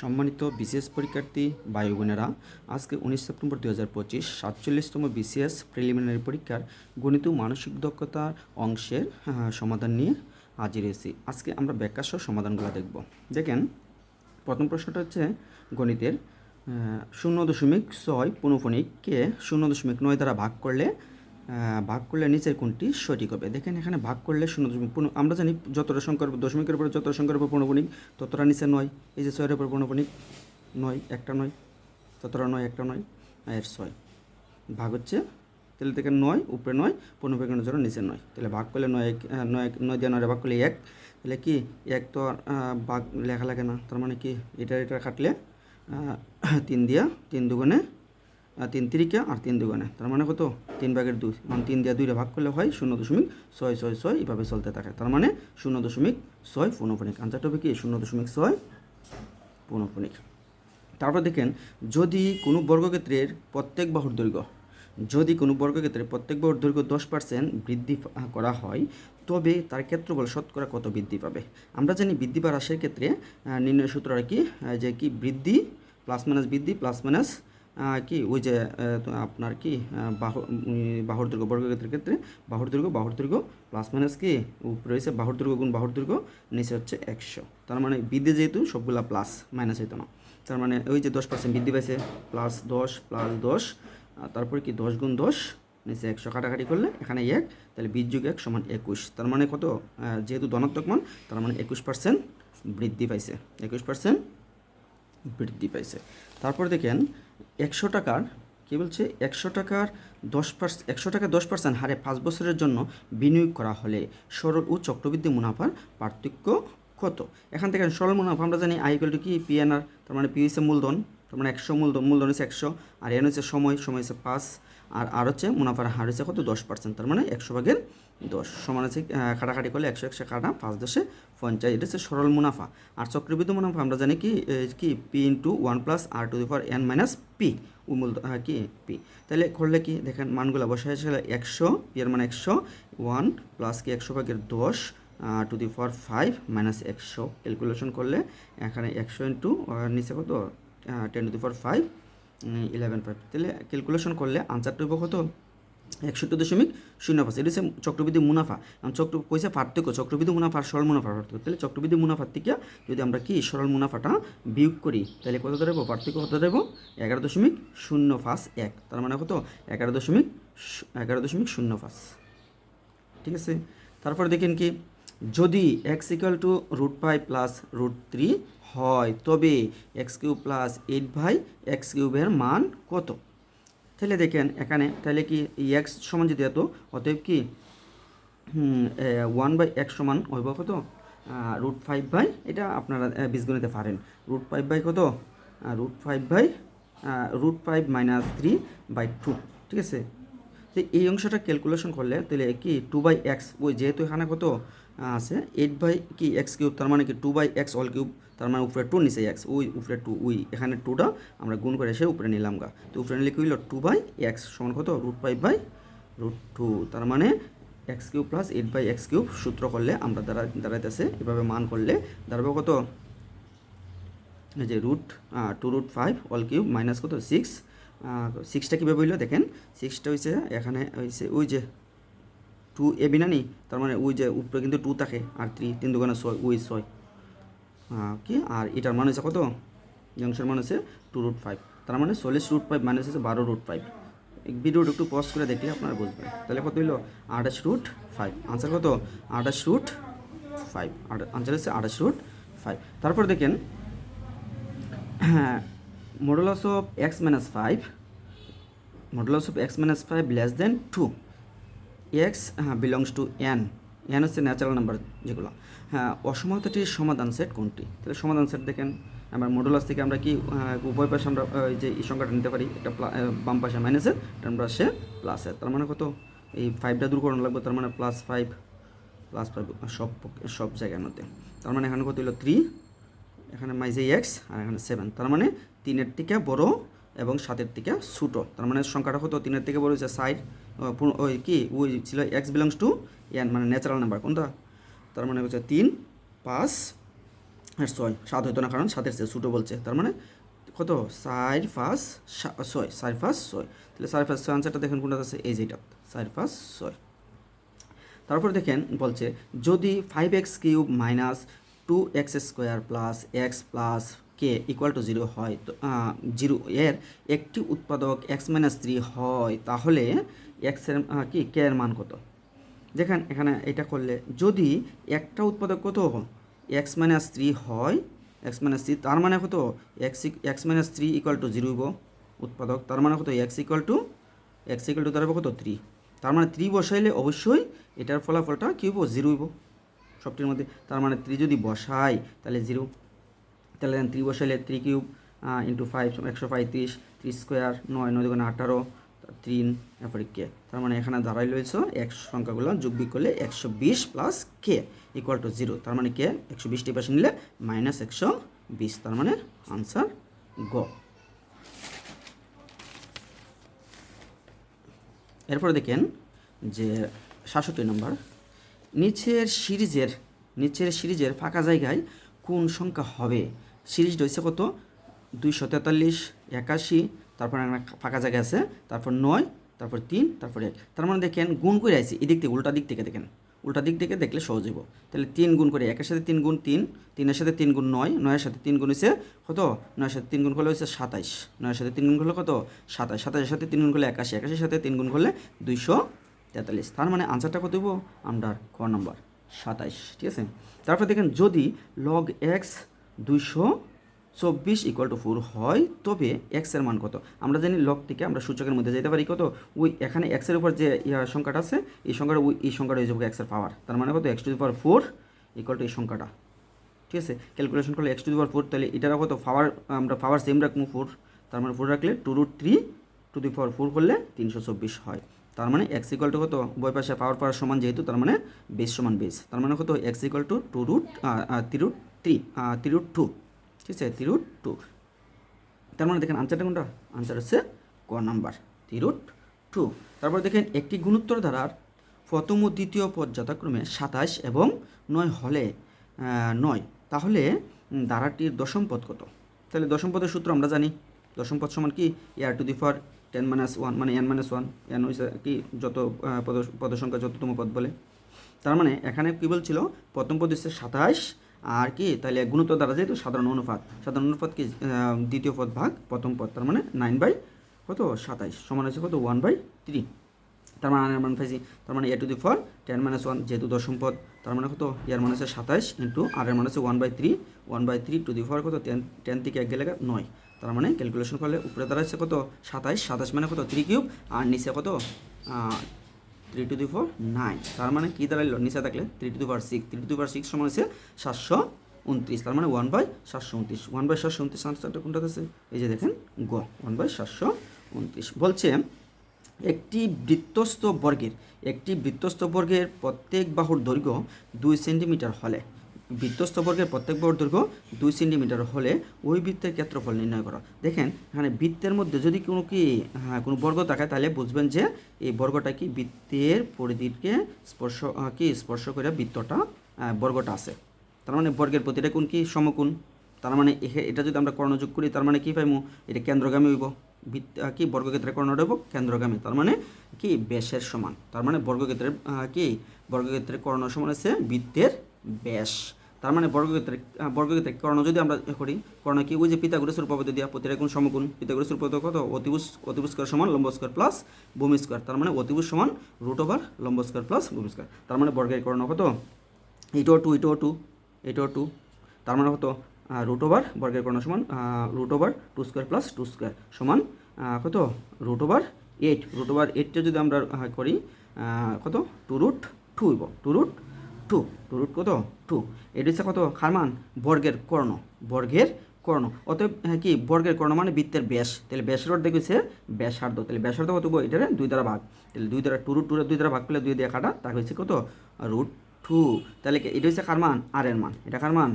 সম্মানিত বিসিএস পরীক্ষার্থী বায়ু আজকে উনিশ সেপ্টেম্বর দু হাজার পঁচিশ সাতচল্লিশতম বিসিএস প্রিলিমিনারি পরীক্ষার গণিত মানসিক দক্ষতার অংশের সমাধান নিয়ে হাজির হয়েছি। আজকে আমরা সহ সমাধানগুলো দেখব। দেখেন, প্রথম প্রশ্নটা হচ্ছে গণিতের শূন্য দশমিক ছয় পুনঃফনিককে শূন্য দশমিক নয় দ্বারা ভাগ করলে ভাগ করলে নিচের কোনটি সঠিক হবে। দেখেন এখানে ভাগ করলে শূন্য দশমিক পুনঃ আমরা জানি যতটা সংখ্যার দশমিকের উপরে যতটা সংখ্যার উপর পৌনপণিক ততটা নিচে নয়। এই যে ছয়ের উপর পৌনপণিক নয়, একটা নয়, ততটা নয়, একটা নয় এর ছয়। ভাগ হচ্ছে তাহলে থেকে নয়, উপরে নয় পূর্ণবিজ্ঞানের জন্য নিচে নয়। তাহলে ভাগ করলে নয় এক নয় এক- নয় দিয়ে নয় ভাগ করলে এক। তাহলে কি এক তো আর ভাগ লেখা লাগে না। তার মানে কি এটা এটা কাটলে তিন দিয়া তিন দুগুণে তিন তিরিকা আর তিন দুগুণে। তার মানে কত? তিন ভাগের দুই। মানে তিন দিয়া দুইটা ভাগ করলে হয় শূন্য দশমিক ছয় ছয় ছয় এভাবে চলতে থাকে। তার মানে শূন্য দশমিক ছয় পূর্ণপণিক আনসারটা হবে কি? শূন্য দশমিক ছয় পূর্ণপণিক তারপর দেখেন, যদি কোনো বর্গক্ষেত্রের প্রত্যেক বাহুর দৈর্ঘ্য, যদি কোনো বর্গক্ষেত্রের প্রত্যেক বাহুর দৈর্ঘ্য দশ পার্সেন্ট বৃদ্ধি করা হয়, তবে তার ক্ষেত্রফল শতকরা কত বৃদ্ধি পাবে? আমরা জানি বৃদ্ধি বা হ্রাসের ক্ষেত্রে নির্ণয় সূত্র আর কি যে কি? বৃদ্ধি প্লাস মাইনাস বৃদ্ধি প্লাস মাইনাস কি, ওই যে আপনার কি বাহুর দৈর্ঘ্য বর্গক্ষেত্রের ক্ষেত্রে বাহুর দৈর্ঘ্য বাহুর দৈর্ঘ্য প্লাস মাইনাস কি, উপরে রয়েছে বাহুর দুর্গ গুণ বাহুর দৈর্ঘ্য নিচে হচ্ছে একশো। তার মানে বৃদ্ধি যেহেতু সবগুলা প্লাস মাইনাস হইতো না। তার মানে ওই যে দশ পার্সেন্ট বৃদ্ধি পাইছে প্লাস দশ প্লাস দশ তারপরে কি দশ গুণ দশ, নিচে একশো কাটাকাটি করলে এখানে এক, তাহলে বিশ যুগ এক সমান একুশ। তার মানে কত? যেহেতু ধনাত্মক মান, তার মানে একুশ পার্সেন্ট বৃদ্ধি পাইছে, একুশ পার্সেন্ট বৃদ্ধি পাইছে। তারপর দেখেন একশো টাকার, কী বলছে? একশো টাকার দশ পার্সেন্ট একশো টাকা দশ পার্সেন্ট হারে পাঁচ বছরের জন্য বিনিয়োগ করা হলে সরল ও চক্রবৃদ্ধি মুনাফার পার্থক্য কত? এখান থেকে সরল মুনাফা, আমরা জানি আই টু কি? পিএনআর তার মানে পি মূলধন, তার মানে একশো মূলধন মূলধন হচ্ছে একশো, আর এন হচ্ছে সময় সময় হচ্ছে পাঁচ, আর আর হচ্ছে মুনাফার হার হচ্ছে কত? দশ পার্সেন্ট, তার মানে একশো ভাগের দশ সমান আছে কাটাকাটি করলে একশো একশো কাটা পাঁচ দশে পঞ্চাশ, এটা হচ্ছে সরল মুনাফা। আর চক্রবৃদ্ধি মুনাফা, আমরা জানি কি কি P into one plus R to the power N minus P মূল কি পি তাহলে করলে কি, দেখেন মানগুলো বসায় ছিল একশো এর মানে একশো ওয়ান প্লাস কি একশো ভাগের দশ to the power five minus একশো। ক্যালকুলেশন করলে এখানে একশো ইন্টু নিচে কত? Ten to the power five eleven five তাহলে ক্যালকুলেশন করলে আনসারটা কত? একষট্টি দশমিক শূন্য পাঁচ। এটা হচ্ছে চক্রবৃদ্ধি মুনাফা। চক্র কইছে পার্থক্য চক্রবৃদ্ধি মুনাফা সরল মুনাফার পার্থক্য তাহলে চক্রবৃদ্ধি মুনাফার থেকে যদি আমরা কি সরল মুনাফাটা বিয়োগ করি, তাহলে কত দাঁড়াবো পার্থক্য কত দাঁড়াবো এগারো দশমিক শূন্য পাঁচ এক। তার মানে কত? এগারো দশমিক এগারো দশমিক শূন্য পাঁচ। ঠিক আছে? তারপর দেখেন কি, যদি X equal to root five plus root three হয়, তবে এক্স কিউব প্লাস এইট ভাই এক্স কিউবের মান কত? তাহলে দেখেন এখানে, তাহলে কি এক্স সমান যদি এত, অতএব কি? ওয়ান বাই এক্স সমান হইব কত? রুট ফাইভ বাই এটা আপনারা বীজগণিতে পারেন। রুট ফাইভ বাই কত? Root five by root five minus three by two ঠিক আছে? তো এই অংশটা ক্যালকুলেশন করলে তাহলে কি? টু বাই এক্স ওই যেহেতু এখানে কত? আছে এইট বাই কি এক্স কিউব তার মানে কি? Two by X all cube তার মানে উপরে টু নিচে এক্স ওই উপরে টু ওই এখানে টুটা আমরা গুণ করে এসে উপরে নিলাম গা। তো উপরে নিলে কি হইল টু বাই এক্স সমান কত? Root five by root two তার মানে X cube plus eight by X cube সূত্র করলে আমরা দাঁড়া, দাঁড়াইতেছে। এভাবে মান করলে দাঁড়াবো কত? যে root two root five all cube minus কত? সিক্স সিক্সটা কীভাবে হইল দেখেন? সিক্সটা হয়েছে এখানে হয়েছে ওই যে টু এ বিনানি তার মানে ওই যে উপরে কিন্তু টু থাকে, আর থ্রি তিন দোকানে ছয়, ওই ছয়। কি আর এটার মান হচ্ছে কত? অংশের মান হচ্ছে টু রুট ফাইভ তার মানে চল্লিশ রুট ফাইভ মাইনাস হচ্ছে বারো রুট ফাইভ ভিডিওটা একটু পজ করে দেখলে আপনারা বুঝবেন। তাহলে কত হইল? আঠাশ রুট ফাইভ আনসার কত? আঠাশ রুট ফাইভ আনসার হচ্ছে আঠাশ রুট ফাইভ তারপর দেখেন modulus of X minus five modulus of X minus five less than two X belongs to N N হচ্ছে ন্যাচারাল নাম্বার যেগুলো। হ্যাঁ অসমতাটির সমাধান সেট কোনটি? তাহলে সমাধান সেট দেখেন। আমার মডুলাস থেকে আমরা কি উভয় পাশে আমরা যে এই সংখ্যাটা নিতে পারি একটা বাম পাশে মাইনাসের ডান পাশে প্লাসের তার মানে কত? এই ফাইভটা দূর করানো লাগবে, তার মানে প্লাস ফাইভ প্লাস ফাইভ সব সব জায়গার মধ্যে। তার মানে এখানে কত হলো? থ্রি এখানে মাইজে এক্স আর এখানে সেভেন তার মানে তিনের থেকে বড় এবং সাতের থেকে ছোটো। তার মানে সংখ্যাটা কত? তিনের থেকে বড় হচ্ছে সাইড ওই কি? ওই ছিল এক্স বিলংস টু এন মানে ন্যাচারাল নাম্বার কোনটা? তার মানে হচ্ছে তিন, পাঁচ হ্যাঁ ছয়। সাত হইতো না, কারণ সাতের চেয়ে ছোটো বলছে। তার মানে কত? চার, পাঁচ ছয়। চার, পাঁচ, ছয়। তাহলে চার, পাঁচ, ছয় আনসারটা দেখেন কোনটা আছে? এই যেটা চার, পাঁচ, ছয়। তারপর দেখেন বলছে, যদি five X cube minus two X square plus X plus K equal to zero হয়, তো জিরো এর একটি উৎপাদক এক্স মাইনাস থ্রি হয়, তাহলে এক্সের কি? কে এর মান কত? দেখেন, এখানে এটা করলে যদি একটা উৎপাদক কত? এক্স মাইনাস থ্রি হয় এক্স মাইনাস থ্রি তার মানে কত? X X minus three equal to zero উৎপাদক, তার মানে কত? X equal to X equal to দাঁড়াবো কত? থ্রি তার মানে থ্রি বসাইলে অবশ্যই এটার ফলাফলটা কী হইব? জিরো হইব। সবটির মধ্যে তার মানে থ্রি যদি বসাই, তাহলে জিরো তাহলে থ্রি বসাইলে থ্রি কিউব ইন্টু ফাইভ একশো পঁয়ত্রিশ থ্রি স্কোয়ার নয় নয় দুগুণে আঠারো। তিন তারপরে কে? তার মানে এখানে দাঁড়াই রয়েছে এক সংখ্যাগুলো যোগ বিয়োগ করলে একশো বিশ plus K equal to zero তার মানে কে? একশো বিশটি পাশে নিলে মাইনাস একশো বিশ। তার মানে আনসার গ এরপরে দেখেন যে সাতষট্টি নম্বর, নিচের সিরিজের নিচের সিরিজের ফাঁকা জায়গায় কোন সংখ্যা হবে? সিরিজ রয়েছে কত? দুইশো তেতাল্লিশ, একাশি তারপর একটা ফাঁকা জায়গা আছে, তারপর নয়, তারপর তিন, তারপর এক। তার মানে দেখেন, গুণ করে আছে এদিক থেকে, উল্টা দিক থেকে দেখেন। উল্টা দিক থেকে দেখলে সহজ হইব। তাহলে তিন গুণ করে একের সাথে তিন গুণ তিন, তিনের সাথে তিন গুণ নয়, নয়ের সাথে তিন গুণ হয়েছে কত? নয়ের সাথে তিন গুণ করলে হচ্ছে সাতাইশ। নয়ের সাথে তিন গুণ করলে কত? সাতাইশ। সাতাইশের সাথে তিন গুণ করলে একাশি। একাশির সাথে তিন গুণ করলে দুইশো তেতাল্লিশ। তার মানে আনসারটা কত দেবো আমরা ক নম্বর সাতাইশ। ঠিক আছে? তারপর দেখেন, যদি লগ এক্স দুইশো চব্বিশ ইকুয়াল টু ফোর হয়, তবে এক্সের মান কত? আমরা জানি লগ থেকে আমরা সূচকের মধ্যে যেতে পারি, কত? ওই এখানে এক্সের উপর যে সংখ্যাটা আছে, এই সংখ্যাটা ওই, এই সংখ্যাটা হয়ে যাবে এক্সের পাওয়ার তার মানে কত? X to the power four equal to এই সংখ্যাটা। ঠিক আছে? ক্যালকুলেশন করলে X to the power four তাহলে এটার কত? পাওয়ার আমরা পাওয়ার সেম রাখব ফোর তার মানে ফোর রাখলে two root three to the power four করলে তিনশো চব্বিশ হয়। তার মানে এক্স ইকুয়াল টু কত? বই পাশে পাওয়ার পাওয়ার সমান যেহেতু, তার মানে বেস সমান বেস তার মানে কত? X equal to two root three root three root two ঠিক আছে টু। তার মানে দেখেন আনসারটা কোনটা? আনসার হচ্ছে ক নাম্বার থ্রি রুট টু। তারপর দেখেন একটি গুণোত্তর ধারার প্রথম ও দ্বিতীয় পদ যথাক্রমে সাতাশ এবং নয় হলে নয়। তাহলে ধারাটির দশম পদ কত? তাহলে দশম পদের সূত্র আমরা জানি। দশম পদ সমান কি? A R to the power ten minus one মানে এন মাইনাস ওয়ান এন হয়েছে কি? যত পদ পদ সংখ্যা যততম পদ বলে। তার মানে এখানে কী বলছিল? প্রথম পদ হচ্ছে সাতাশ আর কি, তাহলে গুণোত্তর দ্বারা যেহেতু সাধারণ অনুপাত সাধারণ অনুপাত কি দ্বিতীয় পদ ভাগ, প্রথম পদ, তার মানে নাইন বাই কত? সাতাইশ, সমান হচ্ছে কত? ওয়ান বাই থ্রি তার মানে মান পাইছি তার মানে A to the power ten minus one যেহেতু দশম পদ, তার মানে কত? ইয়ার মানে হচ্ছে সাতাইশ ইন্টু আর এর মানে হচ্ছে one by three one by three to the power কত? টেন টেন থেকে এক গেলে নয়। তার মানে ক্যালকুলেশন করলে উপরে দাঁড়াচ্ছে কত? সাতাইশ সাতাশ মানে কত? থ্রি কিউব আর নিচে কত? Three to the four nine তার মানে কী দাঁড়াইল? নিচে থাকলে three to the four six three to the four six সমান হচ্ছে সাতশো উনত্রিশ। তার মানে ওয়ান বাই সাতশো উনত্রিশ। ওয়ান বাই সাতশো উনত্রিশ আনসারটা কোনটা আছে? এই যে দেখেন, গ। ওয়ান বাই সাতশো উনত্রিশ। বলছে, একটি বৃত্তস্থ বর্গের, একটি বৃত্তস্থ বর্গের প্রত্যেক বাহুর দৈর্ঘ্য দুই সেন্টিমিটার হলে। বৃত্তস্থ বর্গের প্রত্যেক বাহুর দৈর্ঘ্য দুই সেন্টিমিটার হলে ওই বৃত্তের ক্ষেত্রফল নির্ণয় করো। দেখেন, এখানে বৃত্তের মধ্যে যদি কোনো কি হ্যাঁ কোনো বর্গ থাকে, তাহলে বুঝবেন যে এই বর্গটা কি বৃত্তের পরিধিকে স্পর্শ কি স্পর্শ করে বৃত্তটা বর্গটা আছে। তার মানে বর্গের প্রতিটা কোন কি সমকোণ? তার মানে এটা যদি আমরা কর্ণযোগ করি, তার মানে কি পাইমু? এটা কেন্দ্রগামী হইব। বৃত্ত কি বর্গক্ষেত্রে কর্ণটা হইব কেন্দ্রগামী। তার মানে কি? ব্যাসের সমান। তার মানে বর্গক্ষেত্রের কি? বর্গক্ষেত্রের কর্ণ সমান আছে বৃত্তের ব্যাস। তার মানে বর্গক্ষেত্রে বর্গক্ষেত্রে কর্ণ যদি আমরা করি কর্ণ কি? ওই যে পিতাগুরসের উপপাদ্য দিয়া প্রতিটা কোণ সমকোণ পিতাগুরসের উপপাদ্য কত? অতিভুজ অতিভুজ সমান লম্ব স্কয়ার প্লাস ভূমি স্কয়ার। তার মানে অতিভুজ সমান রুট ওভার লম্ব স্কয়ার প্লাস ভূমি স্কয়ার। তার মানে বর্গের কর্ণ কত? এইটাও টু এটাও টু এটাও টু তার মানে কত? রুট ওভার বর্গের কর্ণ সমান root over two square plus two square সমান কত? Root over eight root over এইটটা যদি আমরা করি কত? Two root two two root two two root কত? টু। এটা হচ্ছে কত? খারমান বর্গের কর্ণ বর্গের কর্ণ। অতএব হ্যাঁ, কি? বর্গের কর্ণ মানে বৃত্তের ব্যাস। তাহলে ব্যাসের অর্ধেক হচ্ছে ব্যাসার্ধ। তাহলে ব্যাসার্ধ কত? এটারে দুই দ্বারা ভাগ। তাহলে দুই দ্বারা টু রুট টু দুই দ্বারা ভাগ করলে দুই দিয়ে কাটা তার হচ্ছে কত? রুট টু তাহলে এটা হচ্ছে কার মান আর এর মান। এটা কার মান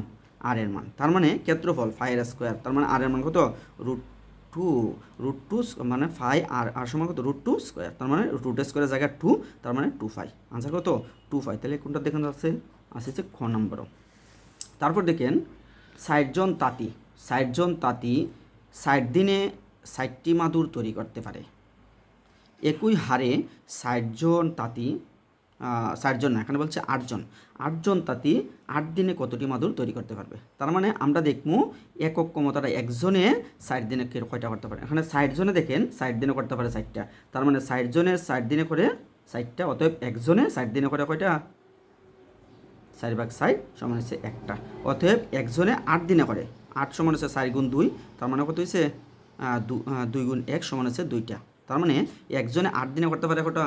আর এর মান। তার মানে ক্ষেত্রফল ফাইভ স্কোয়ার তার মানে আর এর মান কত? রুট টু রুট টু মানে ফাইভ আর আর সমান কত? রুট টু স্কোয়ার তার মানে রুট স্কোয়ারের জায়গায় টু তার মানে টু ফাইভ আনসার কত? টু ফাইভ তাহলে কোনটা দেখেন আছে? হচ্ছে খ নম্বরও তারপর দেখেন ষাটজন তাঁতি ষাটজন তাঁতি ষাট দিনে ষাটটি মাদুর তৈরি করতে পারে। একই হারে ষাটজন তাঁতি ষাটজন না, এখানে বলছে আটজন। আটজন তাঁতি আট দিনে কতটি মাদুর তৈরি করতে পারবে? তার মানে আমরা দেখব একক ক্ষমতাটা একজনে ষাট দিনে কয়টা করতে পারে? এখানে ষাট জনে দেখেন, ষাট দিনে করতে পারে ষাটটা। তার মানে ষাট জনে ষাট দিনে করে ষাটটা, অতএব একজনে ষাট দিনে করে কয়টা? চার ভাগ ষাট সমান হচ্ছে একটা। অতএব একজনে আট দিনে করে। আট সমান হচ্ছে চার গুণ দুই, তার মানে কত হয়েছে দুই গুণ এক সমান হচ্ছে দুইটা। তার মানে একজনে আট দিনে করতে পারে কটা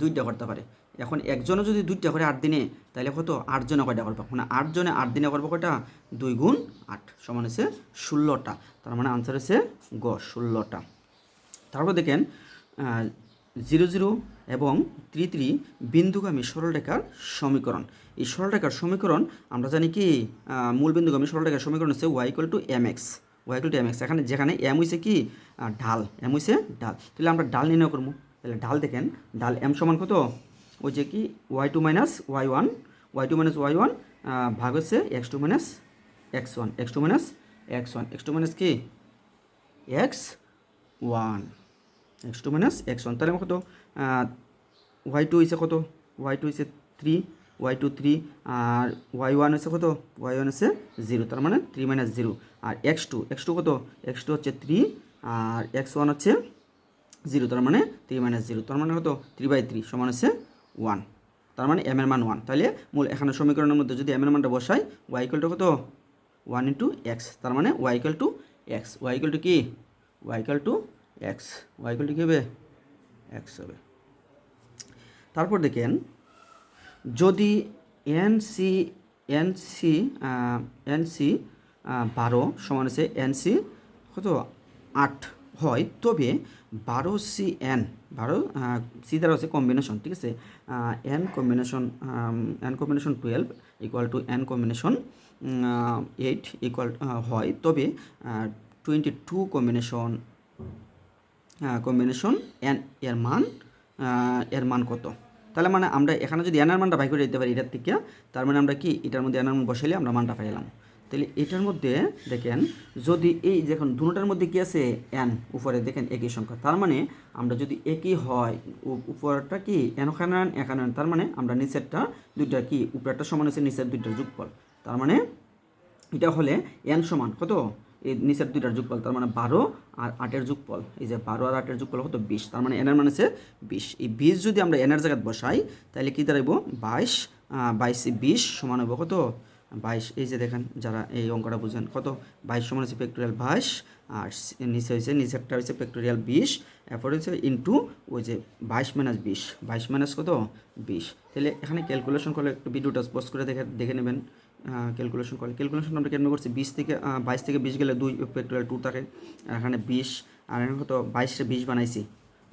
দুইটা করতে পারে। এখন একজনে যদি দুইটা করে আট দিনে, তাহলে কত? আটজনে কয়টা করবে? মানে আটজনে আট দিনে করব কয়টা? দুই গুণ আট সমান হচ্ছে ষোলোটা। তার মানে আনসার হচ্ছে গ, ষোলোটা। তারপর দেখেন জিরো জিরো এবং থ্রি থ্রি বিন্দুগামী সরলরেখার সমীকরণ। এই সরলরেখার সমীকরণ, আমরা জানি কি মূল বিন্দুগামী সরলরেখার সমীকরণ হচ্ছে Y equal to M X Y equal to M X এখানে যেখানে এম হইছে কি ঢাল। এম হইছে ঢাল। তাহলে আমরা ডাল নির্ণয় করব। তাহলে ঢাল দেখেন, ঢাল এম সমান কত? যে কি Y two minus Y one Y two minus Y one ভাগ হচ্ছে X two minus X one X two minus X one X two minus কি? X one X two minus X one তাহলে কত? Y two হয়েছে কত? Y two হয়েছে three Y two three আর Y one হচ্ছে কত? ওয়াই ওয়ান হচ্ছে জিরো তার মানে থ্রি মাইনাস জিরো আর এক্স টু এক্স টু কত? এক্স টু হচ্ছে থ্রি আর এক্স ওয়ান হচ্ছে জিরো তার মানে থ্রি মাইনাস জিরো তার মানে কত? থ্রি বাই থ্রি সমান হচ্ছে ওয়ান তার মানে এম এর মান ওয়ান তাহলে মূল এখানে সমীকরণের মধ্যে যদি এম এর মানটা বসাই ওয়াই ইকুয়াল টু কত? ওয়ান ইন্টু এক্স তার মানে Y equal to X Y equal to কি? Y equal to X Y equal to কী হবে? এক্স হবে। তারপর দেখেন, যদি N C N C N C বারো সমান হচ্ছে এন সি কত? আট হয়। তবে বারো সি এন বারো সি দ্বারা হচ্ছে কম্বিনেশন ঠিক আছে? N combination N combination twelve equal to N combination eight equal হয়। তবে twenty two combination combination N এর মান এর মান কত? তাহলে মানে আমরা এখানে যদি এনার মানটা বাই করে দিতে পারি, এটার থেকে, তার মানে আমরা কি? এটার মধ্যে এনার মান বসাইলে আমরা মানটা পাইলাম তাহলে এটার মধ্যে দেখেন, যদি এই দেখুন, দুটার মধ্যে কি আছে? এন উপরে দেখেন একই সংখ্যা। তার মানে আমরা যদি একই হয় উপরটা কি? এন আন, এখানে তার মানে আমরা নিচেরটা দুইটা কি? উপরেরটা সমান হচ্ছে নিচের দুইটার যোগফল। তার মানে এটা হলে এন সমান কত? এই নিচের দুইটার যোগফল, তার মানে বারো আর আটের যোগফল। এই যে বারো আর আটের যোগফল কত? বিশ। তার মানে এনের মানে হচ্ছে বিশ। এই বিশ যদি আমরা এনের জায়গায় বসাই, তাহলে কী দাঁড়াইব? বাইশ বাইশে, বিশ সমান হইব কত? বাইশ, এই যে দেখেন যারা এই অঙ্কটা বুঝেন, কত? বাইশ সমান হচ্ছে ফ্যাক্টোরিয়াল বাইশ, আর নিচে হয়েছে নিচেরটা হচ্ছে ফ্যাক্টোরিয়াল বিশ, এরপর হচ্ছে ইন্টু ওই যে বাইশ মাইনাস বিশ, বাইশ মাইনাস কত? বিশ। তাহলে এখানে ক্যালকুলেশন করলে একটু ভিডিওটা পোস্ট করে দেখে দেখে নেবেন ক্যালকুলেশন করে ক্যালকুলেশন আমরা কেন করছি? বিশ থেকে বাইশ থেকে বিশ গেলে দুই ফ্যাক্টোরিয়াল টু থাকে, আর এখানে বিশ, আর এখানে কত? বাইশে বিশ বানাইছি।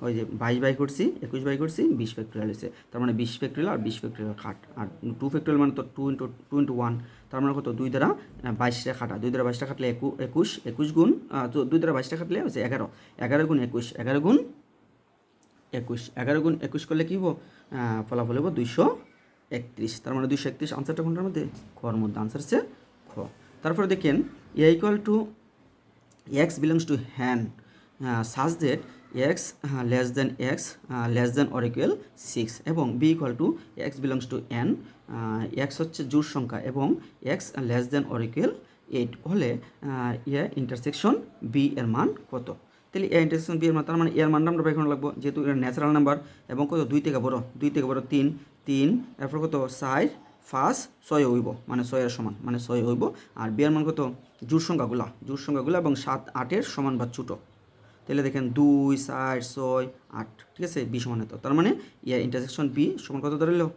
ওই যে বাইশ বাই করছি, একুশ বাই করছি, বিশ ফ্যাক্টোরিয়াল হয়েছে। তার মানে বিশ ফ্যাক্টোরিয়াল আর বিশ ফ্যাক্টোরিয়াল খাট। আর টু ফ্যাক্টোরিয়াল মানে তো two into two into one তার মানে কত? দুই দ্বারা বাইশটা খাটা। দুই দ্বারা বাইশটা খাটলে একু, একুশ একুশ গুণ দুই দ্বারা বাইশটা খাটলে হচ্ছে এগারো। এগারো গুণ একুশ, এগারো গুণ একুশ। এগারো গুণ একুশ করলে কী হব? ফলাফল হব দুইশো একত্রিশ। তার মানে দুইশো একত্রিশ আনসারটা কোনটার মধ্যে? খর মধ্যে। আনসার হচ্ছে খ। তারপরে দেখেন A equal to X belongs to N such that X less than X less than or equal six এবং B equal to X belongs to N X হচ্ছে জোর সংখ্যা এবং X less than or equal eight হলে A intersection B এর মান কত? তাহলে এ ইন্টারসেকশন বি এর মান, তার মানে এর মানটা আমরা করে লাগবো যেহেতু এটা ন্যাচারাল নাম্বার এবং কত? দুই থেকে বড়, দুই থেকে বড় তিন তিন এরপর কত? সাইড ফার্স্ট ছয় হইব মানে ছয়ের সমান মানে ছয় হইব, আর বিয়ের মান কত? জোর সংখ্যাগুলা জোর সংখ্যাগুলো এবং সাত আটের সমান বা ছোটো। তাহলে দেখেন দুই, চার, ছয়, আট, ঠিক আছে? বি সমান হতো তার মানে ইয়া ইন্টারসেকশন বি সমান কত দাঁড়াইলো?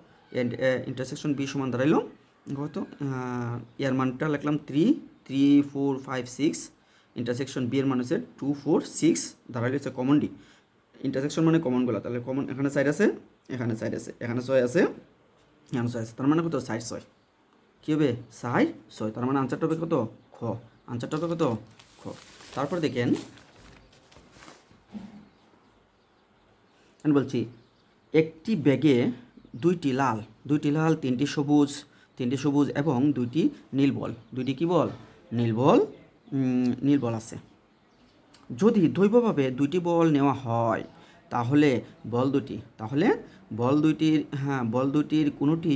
ইন্টারসেকশন বি সমান দাঁড়াইলো কত? ইয়ার মানটা লিখলাম three three four five six intersection B এর মান হচ্ছে টু ফোর সিক্স দাঁড়াইলে হচ্ছে কমন ডি ইন্টারসেকশন মানে কমনগুলো তাহলে কমন এখানে সাইড আছে, এখানে সাইড আছে, এখানে ছয় আছে, এখানে ছয় আছে। তার মানে কত? সাইড ছয়। কী হবে? সাইড ছয়। তার মানে আনসারটা হবে কত? খ। আনসারটা হবে কত? খ। তারপর দেখেন আমি বলছি, একটি ব্যাগে দুইটি লাল দুইটি লাল, তিনটি সবুজ তিনটি সবুজ এবং দুইটি নীল বল। দুইটি কি বল? নীল বল নীল বল আছে। যদি দৈবভাবে দুইটি বল নেওয়া হয়, তাহলে বল দুটি। তাহলে বল দুইটির হ্যাঁ বল দুটির কোনোটি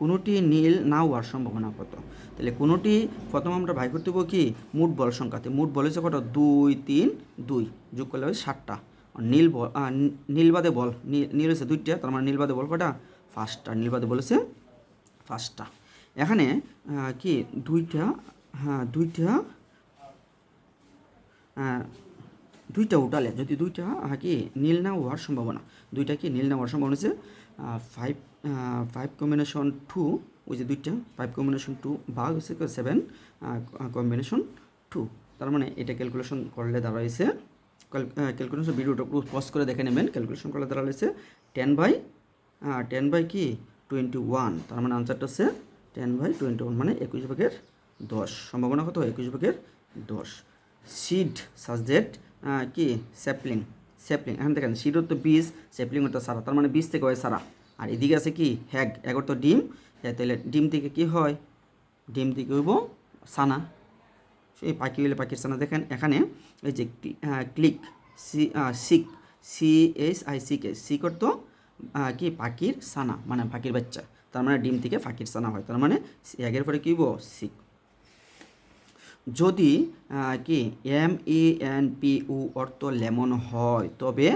কোনোটি নীল না হওয়ার সম্ভাবনা কত? তাহলে কোনোটি, প্রথম আমরা ভাই করতে হব কি? মোট বল সংখ্যাতে। মোট বল হচ্ছে কত? দুই, তিন, দুই। যোগ করলে সাতটা। আর নীল বল আহ, নী- নীল বাদে বল নীল হচ্ছে দুইটা তার মানে নীল বাদে বল কটা ফার্স্টটা নীল বাদে বলেছে ফার্স্টটা এখানে কি? দুইটা হ্যাঁ দুইটা দুইটা উঠালে। যদি দুইটা আহ, কি? নীল না হওয়ার সম্ভাবনা। দুইটা কি? নীল না হওয়ার সম্ভাবনা হচ্ছে ফাইভ ফাইভ কম্বিনেশন টু ওই যে দুইটা ফাইভ কম্বিনেশন টু ভাগ হচ্ছে সেভেন কম্বিনেশন টু তার মানে এটা ক্যালকুলেশন করলে দাঁড়াইছে ক্যালকুলেশন ভিডিওটা পুরো পজ করে দেখে নেবেন। ক্যালকুলেশন করলে দাঁড়াইছে টেন বাই টেন বাই কি? টোয়েন্টি ওয়ান তার মানে আনসারটা হচ্ছে টেন বাই টোয়েন্টি ওয়ান মানে একুশ ভাগের দশ। সম্ভাবনা কত? একুশ ভাগের দশ। সিড সাবজেক্ট কি? স্যাপলিং স্যাপলিং এখন দেখেন সিডর তো বীজ স্যাপলিং তো সারা। তার মানে বীজ থেকে হয় সারা। আর এদিকে আছে কি? হ্যাগ এগর তো ডিম। হ্যাঁ, তাহলে ডিম থেকে কি হয়? ডিম থেকে হইব সানা। হইলে পাখির সানা দেখেন এখানে এই যে click C sick C S I C K অর্থ আহ, কি পাখির সানা মানে পাখির বাচ্চা। তার মানে ডিম থেকে পাখির সানা হয়। তার মানে এগের পরে কী হইব? সিক যদি কি M E N P U অর্থ লেমন হয় তবে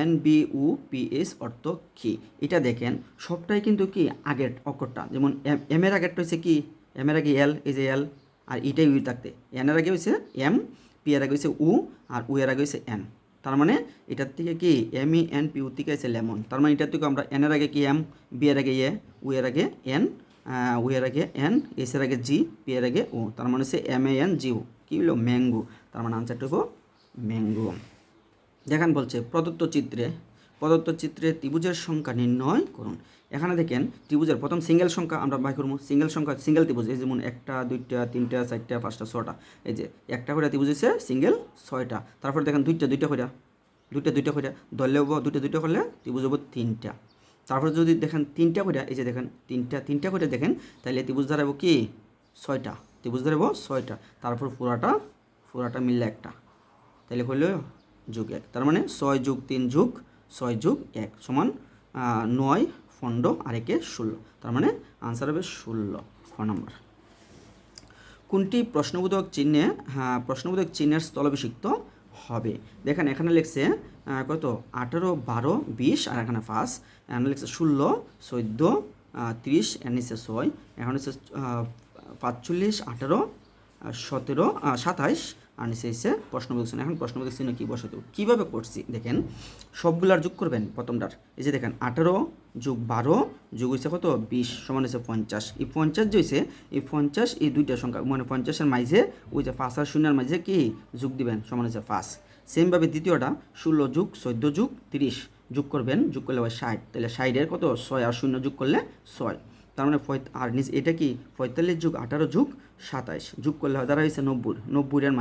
N B U P S অর্থ কি? এটা দেখেন সবটাই কিন্তু কি আগের অক্ষরটা। যেমন এম এম এর আগেরটা হচ্ছে কি? এম এর আগে এল এই যে এল। আর এটাই ইউ থাকতে। এন এর আগে হচ্ছে এম, পি এর আগে হচ্ছে উ, আর উ এর আগে হচ্ছে এন। তার মানে এটার থেকে কি M E N P U থেকে আছে লেমন। তার মানে এটার থেকে আমরা এন এর আগে কি এম, বি এর আগে এ, উ এর আগে এন উ এর আগে এন, এস এর আগে জি, পি এর আগে ও। তার মানে হচ্ছে এম এ এন জি ও। কী হলো ম্যাঙ্গো। তার মানে আনসারটা হব ম্যাঙ্গো। দেখেন বলছে, প্রদত্ত চিত্রে প্রদত্ত চিত্রে ত্রিভুজের সংখ্যা নির্ণয় করুন। এখানে দেখেন ত্রিভুজের প্রথম সিঙ্গেল সংখ্যা আমরা বাই করব। সিঙ্গেল সংখ্যা, সিঙ্গেল ত্রিভুজ, এই যেমন একটা, দুইটা, তিনটা, চারটা, পাঁচটা, ছটা, এই যে একটা করে ত্রিভুজ হচ্ছে সিঙ্গেল ছয়টা। তারপর দেখেন দুইটা দুইটা করে দুইটা দুইটা করে ধরলে হব, দুইটা দুইটা করলে ত্রিভুজ হব তিনটা। তারপর যদি দেখেন তিনটা করে এই যে দেখেন তিনটা তিনটা করে দেখেন তাহলে ত্রিভুজ দাঁড়াবো কি? ছয়টা। ত্রিভুজ দাঁড়াবো ছয়টা। তারপর পুরাটা পুরাটা মিললে একটা। তাহলে হলো যুগ এক। তার মানে ছয় যুগ তিন যুগ, ছয় যুগ এক সমান নয় পনেরো আর একে ষোলো। তার মানে আনসার হবে ষোলো, খ নম্বর। কোনটি প্রশ্নবোধক চিহ্নে হ্যাঁ প্রশ্নবোধক চিহ্নের স্থলভিষিক্ত হবে? দেখেন, এখানে লিখছে কত? আঠেরো, বারো, বিশ, আর এখানে পাঁচ। এখানে লিখছে ষোলো, চোদ্দ তিরিশ, এর নিচে ছয়। এখন হচ্ছে পাঁচচল্লিশ, আঠেরো, সতেরো সাতাইশ আর নিচে এসে প্রশ্নবোধক চিহ্ন এখন প্রশ্নবোধক চিহ্ন কী বসাতে? কীভাবে করছি? দেখেন সবগুলার যোগ করবেন প্রথমটার। এই যে দেখেন, আঠেরো যোগ বারো যোগ হয়েছে কত? বিশ সমান হয়েছে পঞ্চাশ। এই পঞ্চাশ যে এই পঞ্চাশ, এই দুইটা সংখ্যা মানে পঞ্চাশের মাঝে ওই যে পাঁচ আর শূন্যের মাঝে কি? যোগ দিবেন, সমান হয়েছে পাঁচ। সেমভাবে দ্বিতীয়টা, ষোলো যুগ চোদ্দ যুগ তিরিশ যোগ করবেন, যোগ করলে হয় ষাট। তাহলে ষাটের কত? ছয় আর শূন্য যোগ করলে ছয়। তার মানে আর নিচ এটা কি? পঁয়তাল্লিশ যুগ আঠারো যুগ সাতাইশ। যোগ করলে হয় দাঁড়া হয়েছে নব্বই। নব্বইয়ের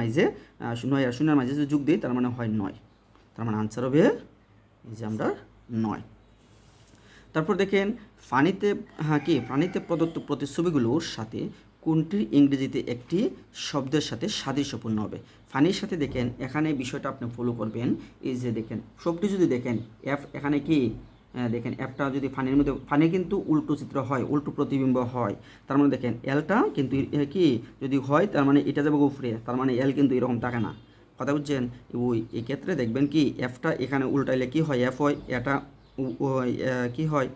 আহ, নয় আর শূন্যের মাঝে যদি যোগ দিই তার মানে হয় নয়। তার মানে আনসার হবে এই যে আমরা নয়। তারপর দেখেন পানিতে হ্যাঁ কি? পানিতে প্রদত্ত প্রতিচ্ছবিগুলোর সাথে কোনটির ইংরেজিতে একটি শব্দের সাথে সাদৃশ্যপূর্ণ হবে? ফানির সাথে দেখেন এখানে বিষয়টা আপনি ফলো করবেন। এই যে দেখেন সবটি যদি দেখেন এফ এখানে কি? দেখেন অ্যাপটা যদি ফানির মধ্যে, ফানি কিন্তু উল্টো চিত্র হয়, উল্টো প্রতিবিম্ব হয়, তার মানে দেখেন এলটা কিন্তু কি, যদি হয়, তার মানে এটা যাবে উপরে, তার মানে এল কিন্তু এরকম থাকে না। কথা বুঝছেন? ওই, এক্ষেত্রে দেখবেন কি এফটা এখানে উল্টাইলে কি হয়? এফ হয়, এটা কি হয়?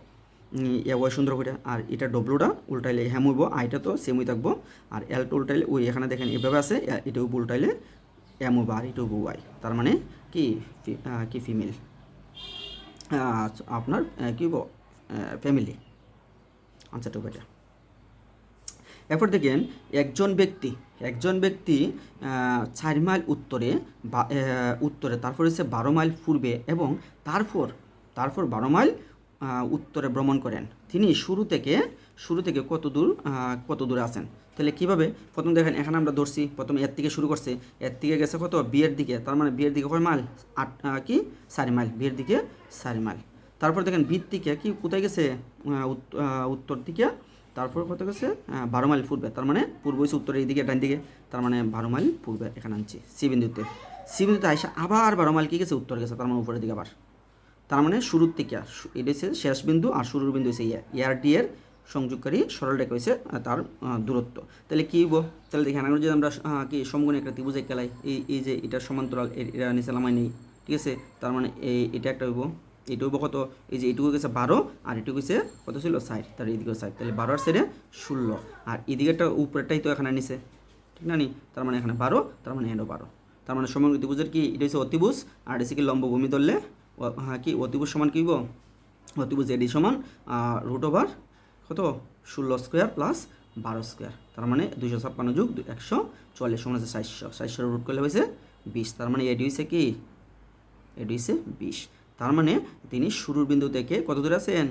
এ, ওয়াই সুন্দর করে, আর এটা ডব্লুটা উল্টাইলে হ্যাম হইব আইটা তো সেমই থাকব, আর এলটা উল্টাইলে, ওই, এখানে দেখেন, এভাবে আছে এটা উল্টাইলে এম হইব আর এটা ওয়াই তার মানে কি কি ফিমেল আপনার কী ফ্যামিলি আনসারটা বেটার এরপর দেখেন, একজন ব্যক্তি একজন ব্যক্তি চার মাইল উত্তরে উত্তরে, তারপর হচ্ছে বারো মাইল পূর্বে এবং তারপর তারপর বারো মাইল উত্তরে ভ্রমণ করেন। তিনি শুরু থেকে শুরু থেকে কত দূর কত দূরে আছেন? তাহলে কীভাবে? প্রথম দেখেন, এখানে আমরা ধরছি, প্রথম এর থেকে শুরু করছে, এর থেকে গেছে কত? বিয়ের দিকে, তার মানে বিয়ের দিকে কয় মাইল? আট কি? চারি মাইল, বিয়ের দিকে চারি মাইল। তারপর দেখেন বীর থেকে কি, কোথায় গেছে? উত্তর দিকে, তারপর কত গেছে? বারো মাইল পূর্বে, তার মানে পূর্ব হচ্ছে উত্তরের এইদিকে ডান দিকে, তার মানে বারো মাইল পূর্বে এখানে আনছি সি বিন্দুতে আইসা আবার বারো মাইল কি গেছে? উত্তর গেছে, তার মানে উপরের দিকে আবার। তার মানে শুরুর থেকে এটা হচ্ছে শেষ বিন্দু আর শুরুর বিন্দু হচ্ছে ইয়া ইয়ার ডি এর সংযোগকারী সরল রেখা হয়েছে তার দূরত্ব। তাহলে কী হইব? তাহলে দেখেন আমরা যদি আমরা কি সমগুণে একটা ত্রিভুজে খেলাই এই এই যে এটা সমান্তরাল এটা নিচে লামাই নেই, ঠিক আছে? তার মানে এই এটা একটা হইব, এটা হইব কত? এই যে এটুকু গেছে বারো, আর এটুকু গেছে কত ছিল? ষাট। তার এদিকে ষাট, তাহলে বারো আর সেরে ষোলো। আর এদিকেটা উপরেরটাই তো এখানে নিচে, ঠিক না নি? তার মানে এখানে বারো, তার মানে এটাও বারো। তার মানে সমগ্র ত্রিভুজের কি? এটা হচ্ছে অতিভুজ, আর এটা কি লম্ব ভূমি ধরলে হ্যাঁ কি? অতিভুজ সমান কি অতিভুজ এডি সমান রুট ওভার কত? ষোলো স্কোয়ার প্লাস বারো স্কোয়ার তার মানে দুইশো ছাপ্পান্ন যুগ একশো চুয়াল্লিশ সমান হচ্ছে চারশো। চারশো রুট করলে হয়েছে বিশ। তার মানে এডি হয়েছে কি? এডি হয়েছে বিশ। তার মানে তিনি শুরুর বিন্দু থেকে কত দূরে আছেন?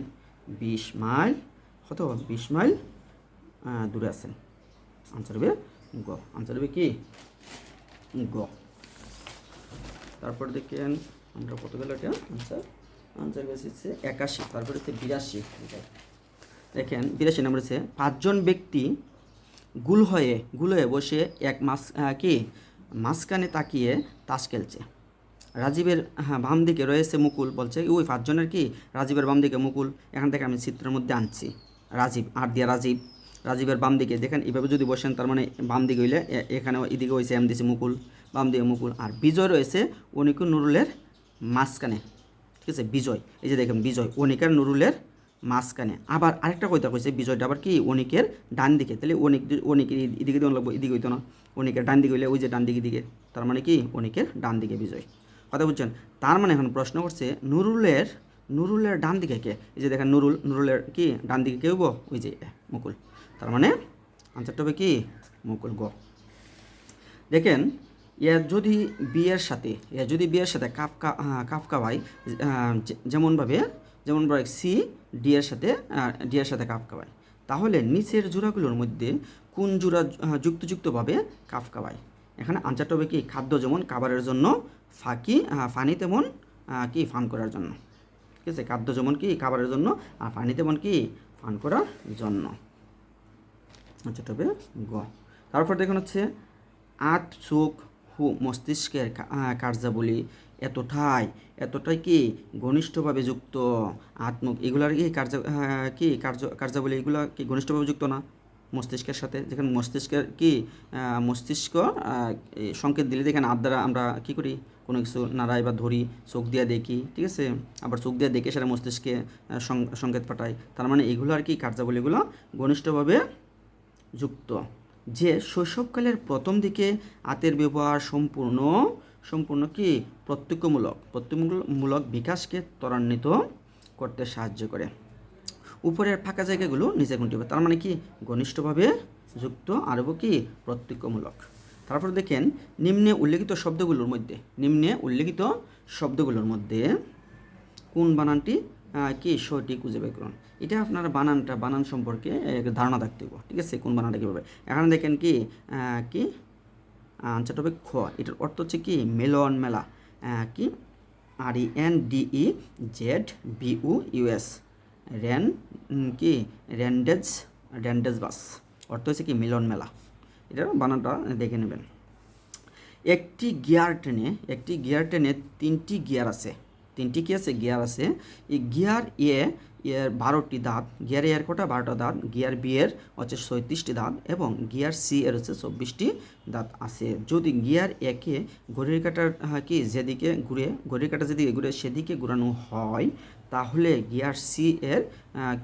বিশ মাইল, কত? বিশ মাইল দূরে আছেন। আনসার হবে গ। আনসার হবে কি? গ। তারপর দেখেন আমরা কত গেল এটা? আনসার? আনসার হচ্ছে একাশি, তারপরে হচ্ছে বিরাশি দেখেন, বিরাশি নম্বর হচ্ছে পাঁচজন ব্যক্তি গুল হয়ে গুল হয়ে বসে এক মাস কি? মাঝখানে তাকিয়ে তাস খেলছে। রাজীবের হ্যাঁ বাম দিকে রয়েছে মুকুল বলছে, ওই পাঁচজনের কি? রাজীবের বাম দিকে মুকুল। এখান থেকে আমি চিত্রের মধ্যে আনছি। রাজীব, আর দিয়া রাজীব। রাজীবের বাম দিকে, দেখেন, এভাবে যদি বসেন, তার মানে বাম দিকে হইলে এখানে এদিকে হয়েছে এম দিছে মুকুল, বাম দিকে মুকুল। আর বিজয় রয়েছে অনিকু নুরুলের মাঝখানে, ঠিক আছে? বিজয়, এই যে দেখেন বিজয়, অনিকার নুরুলের মাঝখানে। আবার আরেকটা কইতা কইছে, বিজয়টা আবার কি? অনিকের ডান দিকে। তাহলে অনিক অনিকের এদিকে দিকে লাগবো, এদিকে হইতো না। অনিকের ডান দিকে হইলে ওই যে ডান দিকে দিকে। তার মানে কি? অনিকের ডান দিকে বিজয়। কথা বুঝছেন? তার মানে এখন প্রশ্ন করছে, নুরুলের নুরুলের ডান দিকে কে? এই যে দেখেন নুরুল, নুরুলের কি? ডান দিকে কে হইব? ওই যে মুকুল। তার মানে আনসারটা হবে কি? মুকুল গ। দেখেন এর যদি বিয়ের সাথে এর যদি বিয়ের সাথে কাপকা কাপকা ভাই যেমনভাবে যেমনভাবে সি, ডি এর সাথে ডি এর সাথে কাপকা ভাই, তাহলে নিচের জোড়াগুলোর মধ্যে কোন জোড়া যুক্তযুক্তভাবে কাপকা ভাই? এখানে আনসারটা হবে কি, খাদ্য যেমন খাবারের জন্য, ফাঁকি ফানি তেমন কি, ফান করার জন্য। ঠিক আছে? খাদ্য যেমন কি, খাবারের জন্য, আর পানি তেমন কি, ফান করার জন্য। আচ্ছা তবে গ। তারপর দেখুন হচ্ছে আট চোখ মস্তিষ্কের কার্যাবলী এতটাই এতটাই কি ঘনিষ্ঠভাবে যুক্ত? আত্মক এগুলার কি কার্য কি কার্য কার্যাবলী এগুলো কি ঘনিষ্ঠভাবে যুক্ত না মস্তিষ্কের সাথে? যেখানে মস্তিষ্কের কি মস্তিষ্ক সংকেত দিলে দেখেন হাত দ্বারা আমরা কি করি? কোনো কিছু নাড়াই বা ধরি, চোখ দিয়ে দেখি, ঠিক আছে? আবার চোখ দিয়ে দেখে সেটা মস্তিষ্কে সংকেত পাঠায়। তার মানে এগুলো আর কি কার্যাবলীগুলো ঘনিষ্ঠভাবে যুক্ত? যে শৈশবকালের প্রথম দিকে আতের ব্যবহার সম্পূর্ণ সম্পূর্ণ কি? প্রত্যক্ষমূলক প্রত্যক্ষমূলক বিকাশকে ত্বরান্বিত করতে সাহায্য করে। উপরের ফাঁকা জায়গাগুলো নিচে গুনতে হবে। তার মানে কি? ঘনিষ্ঠভাবে যুক্ত আরও কি? প্রত্যক্ষমূলক। তারপর দেখেন, নিম্নে উল্লেখিত শব্দগুলোর মধ্যে, নিম্নে উল্লেখিত শব্দগুলোর মধ্যে কোন বানানটি কি সঠিক খুঁজে বের করুন। এটা আপনার বানানটা, বানান সম্পর্কে ধারণা থাকতে হবে। ঠিক আছে? কোন বানানটা কীভাবে? এখানে দেখেন কি কি? আনসারটা হবে খ। এটার অর্থ হচ্ছে কি? মেলন মেলা। কি? R E N D E Z B U US ran কি? র্যান্ডেজ র্যান্ডেজ বাস অর্থ হচ্ছে কি? মিলন মেলা। এটার বানানটা দেখে নেবেন। একটি গিয়ার ট্রেনে একটি গিয়ার ট্রেনে তিনটি গিয়ার আছে। তিনটি কি আছে? গিয়ার আছে। এই গিয়ার এ এর বারোটি দাঁত, গিয়ার এর কটা? বারোটা দাঁত। গিয়ার বি এর হচ্ছে সৈত্রিশটি দাঁত এবং গিয়ার সি এর হচ্ছে চব্বিশটি দাঁত আছে। যদি গিয়ার একে ঘড়ির কাটার কি যেদিকে ঘুরে, ঘড়ির কাটা যেদিকে ঘুরে সেদিকে ঘুরানো হয়, তাহলে গিয়ার সি এর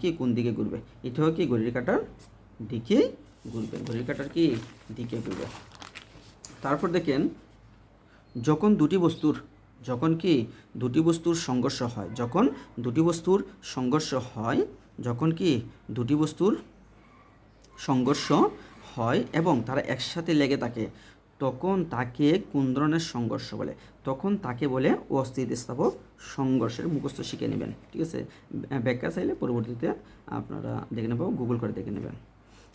কি কোন দিকে ঘুরবে? এটাও কি ঘড়ির কাটার দিকে ঘুরবে। ঘড়ির কাটার কি দিকে ঘুরবে? তারপর দেখেন, যখন দুটি বস্তুর যখন কি দুটি বস্তুর সংঘর্ষ হয়, যখন দুটি বস্তুর সংঘর্ষ হয়, যখন কি দুটি বস্তুর সংঘর্ষ হয় এবং তারা একসাথে লেগে থাকে, তখন তাকে কোন ধরনের সংঘর্ষ বলে। তখন তাকে বলে অস্থিতিস্থাপক সংঘর্ষের মুখস্থ শিখে নেবেন, ঠিক আছে? ব্যাখ্যা চাইলে পরবর্তীতে আপনারা দেখে নেব গুগল করে দেখে নেবেন।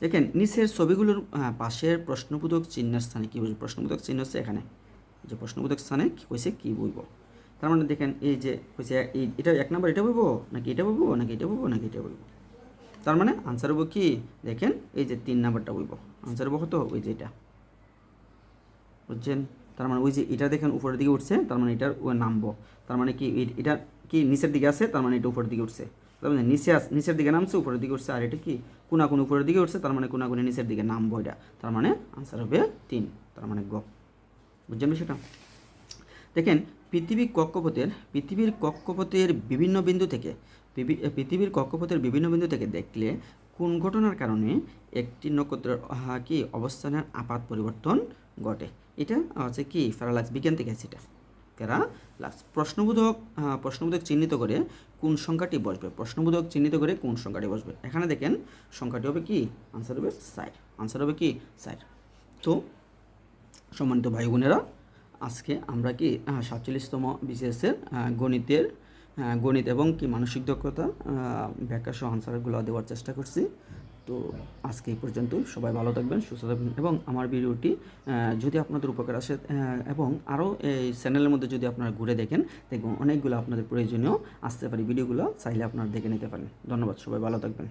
দেখেন, নিচের ছবিগুলোর পাশের প্রশ্নবোধক চিহ্নের স্থানে কী বুঝব প্রশ্নবোধক চিহ্ন হচ্ছে এখানে। যে প্রশ্নবোধক স্থানে কী হয়েছে কী বইব তার মানে দেখেন এই যে হয়েছে এটা এক নম্বর এটা বলব নাকি এটা বলব নাকি এটা বলব নাকি এটা বলব তার মানে আনসার হব কি দেখেন এই যে তিন নাম্বারটা বলব আনসার হব কত ওই যে এটা বুঝছেন তার মানে ওই যে এটা দেখেন উপরের দিকে উঠছে তার মানে এটার ও নামবো তার মানে কি এটা কি নিচের দিকে আছে তার মানে এটা উপরের দিকে উঠছে তার মানে নিচে আস নিচের দিকে নামছে উপরের দিকে উঠছে আর এটা কি কোনাকুনি উপরের দিকে উঠছে তার মানে কোনাকুনি নিচের দিকে নামবো এটা তার মানে আনসার হবে তিন তার মানে গ বুঝছেন সেটা দেখেন, পৃথিবীর কক্ষপথের পৃথিবীর কক্ষপথের বিভিন্ন বিন্দু থেকে পৃথিবীর কক্ষপথের বিভিন্ন বিন্দু থেকে দেখলে কোন ঘটনার কারণে একটি নক্ষত্রের কি অবস্থানের আপাত পরিবর্তন ঘটে? এটা হচ্ছে কি? প্যারালাক্স বিজ্ঞান থেকে এটা। প্যারালাক্স প্রশ্নবোধক প্রশ্নবোধক চিহ্নিত করে কোন সংখ্যাটি বসবে? প্রশ্নবোধক চিহ্নিত করে কোন সংখ্যাটি বসবে? এখানে দেখেন, সংখ্যাটি হবে কি? আনসার হবে সাইড আনসার হবে কি? সাইড তো সম্মানিত ভাই বোনেরা আজকে আমরা কি সাতচল্লিশতম বিসিএসের গণিতের গণিত এবং কি মানসিক দক্ষতা ব্যাখ্যা সহ আনসারগুলো দেওয়ার চেষ্টা করছি। তো আজকে এই পর্যন্ত সবাই ভালো থাকবেন, সুস্থ থাকবেন এবং আমার ভিডিওটি যদি আপনাদের উপকার আসে এবং আরও এই চ্যানেলের মধ্যে যদি আপনারা ঘুরে দেখেন দেখুন অনেকগুলো আপনাদের প্রয়োজনীয়, আসতে পারে ভিডিওগুলো, চাইলে আপনারা দেখে নিতে পারেন। ধন্যবাদ, সবাই ভালো থাকবেন।